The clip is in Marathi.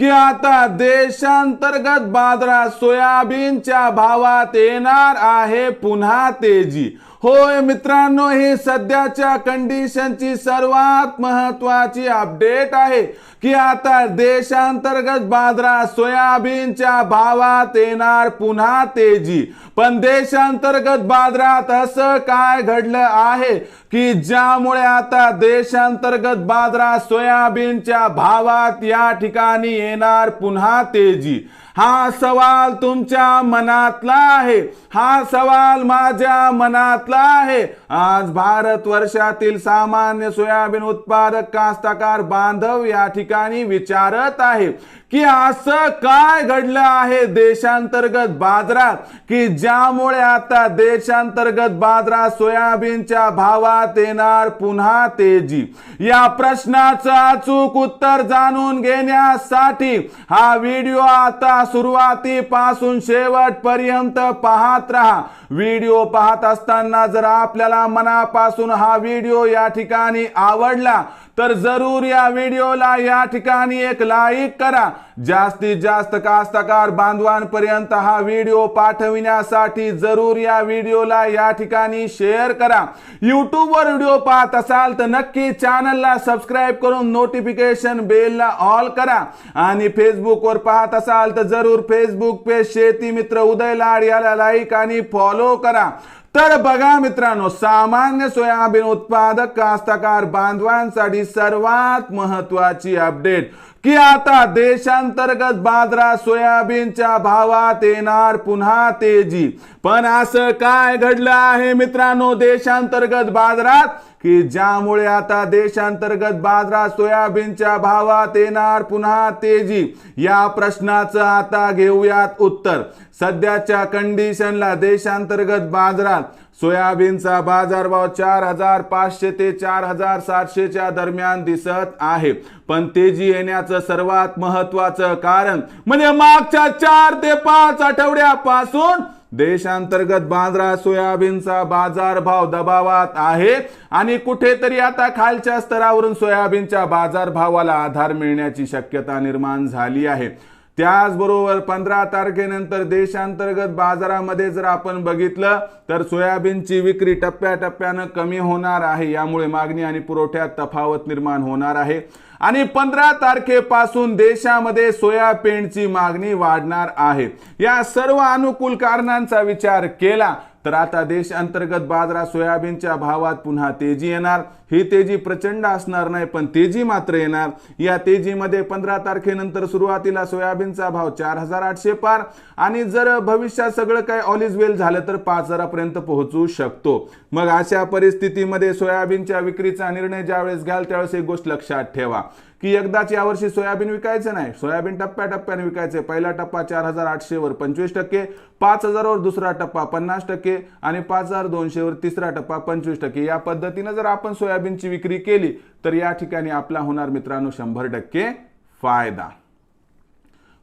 की आता देशांतर्गत बाजारात सोयाबीनच्या भावात येणार आहे पुन्हा तेजी. होय मित्रांनो ही सध्याच्या कंडिशनची सर्वात महत्वाची अपडेट आहे की आता देशांतर्गत बाजारात सोयाबीनच्या भावात येणार पुन्हा तेजी. पण देशांतर्गत बाजारात असं काय घडलं आहे की ज्यामुळे आता देशांतर्गत बाजारात सोयाबीनच्या भावात या ठिकाणी येणार पुन्हा तेजी? हा सवाल तुमच्या मनातला आहे. हा सवाल माझ्या मनातला आहे. आज भारत वर्षातील सामान्य सोयाबीन उत्पादक कास्तकार बांधव या ठिकाणी विचारत आहे की असं काय घडलं आहे देशांतर्गत बाजारात की ज्यामुळे आता देशांतर्गत बाजारात सोयाबीनच्या भावात येणार पुन्हा तेजी? या प्रश्नाचं अचूक उत्तर जाणून घेण्यासाठी हा व्हिडिओ आता सुरुवातीपासून शेवटपर्यंत पाहत राहा. व्हिडिओ पाहत असताना जर आपल्याला मनापासून हा व्हिडिओ या ठिकाणी आवडला तर जरूर या व्हिडिओला या ठिकाणी एक लाईक करा. जास्तीत जास्त कास्तकार बांधवांपर्यंत हा व्हिडिओ पाठविण्यासाठी जरूर या व्हिडिओला या ठिकाणी शेअर करा. वर व्हिडिओ पाहत असाल तर नक्की चॅनलला सबस्क्राईब करून नोटिफिकेशन बेलला ऑल करा. आणि फेसबुकवर पाहत असाल तर जरूर फेसबुक पेज शेती मित्र उदय लाड याला लाईक आणि फॉलो करा. तर बघा मित्रांनो सामान्य सोयाबीन उत्पादक कास्तकार बांधवांसाठी सर्वात महत्वाची अपडेट की आता देशांतर्गत बाजारात सोयाबीनच्या भावात येणार पुन्हा तेजी. पण असं काय घडलं आहे मित्रांनो देशांतर्गत बाजारात? की ज्यामुळे आता देशांतर्गत बाजारात सोयाबीनच्या भावात येणार पुन्हा तेजी. या प्रश्नाचं आता घेऊयात उत्तर. सध्याच्या कंडिशनला देशांतर्गत बाजारात सोयाबीनचा बाजारभाव चार हजार पाचशे ते चार हजार सातशेच्या दरम्यान दिसत आहे. पण तेजी येण्याचं सर्वात महत्वाचं कारण म्हणजे मागच्या चार ते पाच आठवड्यापासून देशांतर्गत बांद्रा सोयाबीनचा बाजारभाव दबावात आहे. आणि कुठेतरी आता खालच्या स्तरावरून सोयाबीनच्या बाजारभावाला आधार मिळण्याची शक्यता निर्माण झाली आहे. त्याचबरोबर पंधरा तारखेनंतर देशांतर्गत बाजारामध्ये जर आपण बघितलं तर सोयाबीनची विक्री टप्प्याटप्प्यानं कमी होणार आहे. यामुळे मागणी आणि पुरवठ्यात तफावत निर्माण होणार आहे. आणि पंधरा तारखेपासून देशामध्ये सोयाबीनची मागणी वाढणार आहे. या सर्व अनुकूल कारणांचा विचार केला तर आता देश अंतर्गत बाजारात सोयाबीनच्या भावात पुन्हा तेजी येणार. ही तेजी प्रचंड असणार नाही पण तेजी मात्र येणार. या तेजीमध्ये पंधरा तारखेनंतर सुरुवातीला सोयाबीनचा भाव चार हजार आठशे पार. आणि जर भविष्यात सगळं काही ऑल इज वेल झालं तर पाच हजारापर्यंत पोहोचू शकतो. मग अशा परिस्थितीमध्ये सोयाबीनच्या विक्रीचा निर्णय ज्यावेळेस घ्याल त्यावेळेस एक गोष्ट लक्षात ठेवा की एकदाच यावर्षी सोयाबीन विकायचं नाही. सोयाबीन टप्प्याटप्प्याने विकायचे पहिला टप्पा चार हजार आठशे वर पंचवीस टक्के पाच हजारवर दुसरा टप्पा पन्नास टक्के आणि पाच हजार दोनशेवर तिसरा टप्पा पंचवीस टक्के. या पद्धतीनं जर आपण सोयाबीनची विक्री केली तर या ठिकाणी आपला होणार मित्रांनो शंभर टक्के फायदा.